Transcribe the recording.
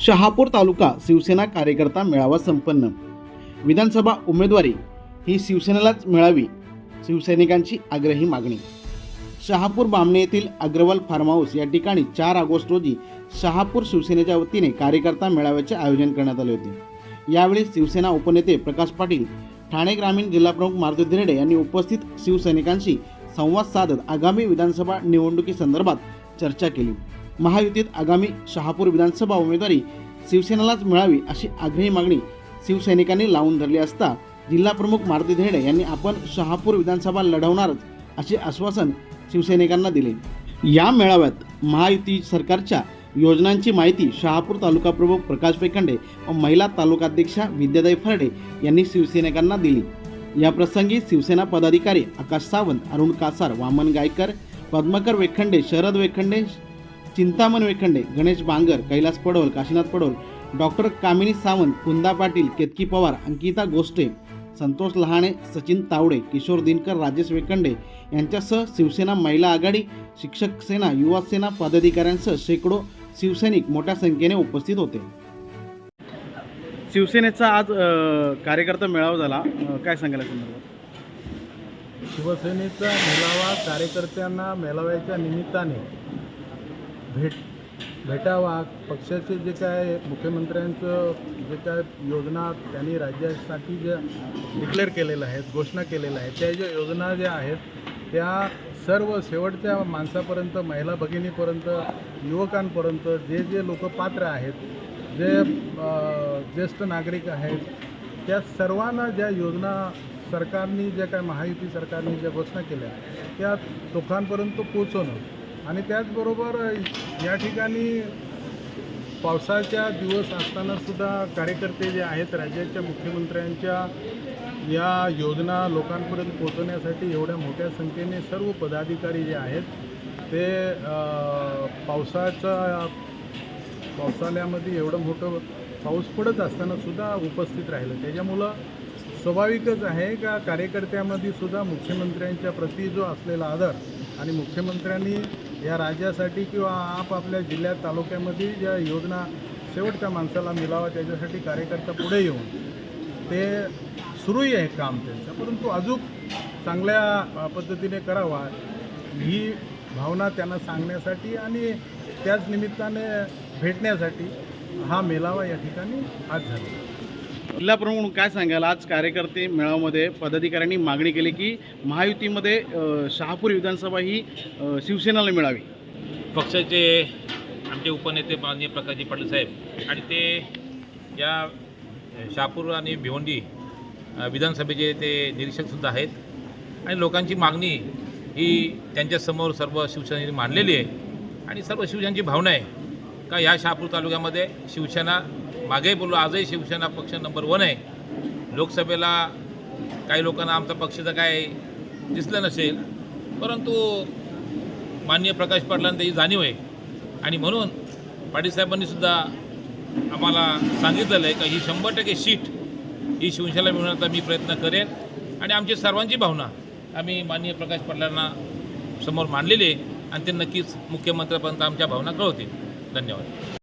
शहापूर तालुका शिवसेना कार्यकर्ता मेळावा संपन्न. विधानसभा उमेदवारी ही शिवसेनेलाच मिळावी शिवसैनिकांची आग्रही मागणी. शहापूर बामणे येथील अग्रवाल फार्म हाऊस या ठिकाणी चार ऑगस्ट रोजी शहापूर शिवसेनेच्या वतीने कार्यकर्ता मेळाव्याचे आयोजन करण्यात आले होते. यावेळी शिवसेना उपनेते प्रकाश पाटील ठाणे ग्रामीण जिल्हाप्रमुख मारुती धिरडे यांनी उपस्थित शिवसैनिकांशी संवाद साधत आगामी विधानसभा निवडणुकीसंदर्भात चर्चा केली. महायुतीत आगामी शहापूर विधानसभा उमेदवारी शिवसेनेलाच मिळावी अशी आग्रही मागणी शिवसैनिकांनी लावून धरली असता जिल्हाप्रमुख मारुती धेडे यांनी आपण शहापूर विधानसभा लढवणारच असे आश्वासन शिवसैनिकांना दिले. या मेळाव्यात महायुती सरकारच्या योजनांची माहिती शहापूर तालुका प्रमुख प्रकाश पेखंडे व महिला तालुकाध्यक्षा विद्यादाई फरडे यांनी शिवसैनिकांना दिली. या प्रसंगी शिवसेना पदाधिकारी आकाश सावंत अरुण कासार वामन गायकर पद्मकर वेखंडे शरद वेखंडे चिंतामण वेखंडे गणेश बांगर कैलास पडोल काशीनाथ पडोल डॉक्टर कामिनी सावंत कुंदा पाटील केतकी पवार अंकिता गोष्टे संतोष लहाणे सचिन तावडे किशोर दिनकर राजेश वेखंडे यांच्यासह शिवसेना महिला आघाडी शिक्षक सेना युवा सेना पदाधिकाऱ्यांसह शेकडो शिवसैनिक मोठ्या संख्येने उपस्थित होते. शिवसेनेचा आज कार्यकर्ता मेळावा झाला. काय सांगायला संदर्भात शिवसेनेचा मेळावा कार्यकर्त्यांना मेळाव्याच्या निमित्ताने भेट भेटावा. पक्षाचे जे काय मुख्यमंत्र्यांचं जे काय योजना त्यांनी राज्यासाठी ज्या डिक्लेअर केलेल्या आहेत घोषणा केलेल्या आहेत त्या ज्या योजना ज्या आहेत त्या सर्व शेवटच्या माणसापर्यंत महिला भगिनीपर्यंत युवकांपर्यंत जे जे लोक पात्र आहेत जे ज्येष्ठ नागरिक आहेत त्या सर्वांना ज्या योजना सरकारने ज्या काय महायुती सरकारने ज्या घोषणा केल्या त्या लोकांपर्यंत पोचवणं आणि त्याचबरोबर या ठिकाणी पावसाच्या दिवस असतानासुद्धा कार्यकर्ते जे आहेत राज्याच्या मुख्यमंत्र्यांच्या या योजना लोकांपर्यंत पोहोचवण्यासाठी एवढ्या मोठ्या संख्येने सर्व पदाधिकारी जे आहेत ते पावसाचा पावसाच्या पावसाळ्यामध्ये एवढं मोठं पाऊस पडत असतानासुद्धा उपस्थित राहिलं. त्याच्यामुळं स्वाभाविकच आहे का कार्यकर्त्यामध्ये सुद्धा मुख्यमंत्र्यांच्या प्रती जो असलेला आदर आणि मुख्यमंत्र्यांनी या राज्यासाठी किंवा आपापल्या जिल्ह्यात तालुक्यामध्ये ज्या योजना शेवटच्या माणसाला मिळावा त्याच्यासाठी कार्यकर्ता पुढे येऊन ते सुरूही आहे काम त्यांचं. परंतु अजून चांगल्या पद्धतीने करावा ही भावना त्यांना सांगण्यासाठी आणि त्याच निमित्ताने भेटण्यासाठी हा मेळावा या ठिकाणी आज झाला जिल्हाप्रमुख म्हणून काय सांगाल? आज कार्यकर्ते मेळाव्यामध्ये पदाधिकाऱ्यांनी मागणी केली की महायुतीमध्ये शहापूर विधानसभा ही शिवसेनेला मिळावी. पक्षाचे आमचे उपनेते माननीय प्रकाशजी पाटील साहेब आणि ते या शहापूर आणि भिवंडी विधानसभेचे ते निरीक्षकसुद्धा आहेत. आणि लोकांची मागणी ही त्यांच्यासमोर सर्व शिवसेनेने मांडलेली आहे. आणि सर्व शिवसेनेची भावना आहे का या शहापूर तालुक्यामध्ये शिवसेना मागे बोललो आजही शिवसेना पक्ष नंबर वन आहे. लोकसभेला काही लोकांना आमचा पक्षाचं काय दिसलं नसेल परंतु माननीय प्रकाश पाटलांना त्याची जाणीव आहे. आणि म्हणून पाटीलसाहेबांनीसुद्धा आम्हाला सांगितलेलं आहे का ही शंभर टक्के सीट ही शिवसेनेला मिळवण्याचा मी प्रयत्न करेन. आणि आमची सर्वांची भावना आम्ही माननीय प्रकाश पाटलांना समोर मांडलेली आहे. आणि ते नक्कीच मुख्यमंत्र्यापर्यंत आमच्या भावना कळवतील. धन्यवाद.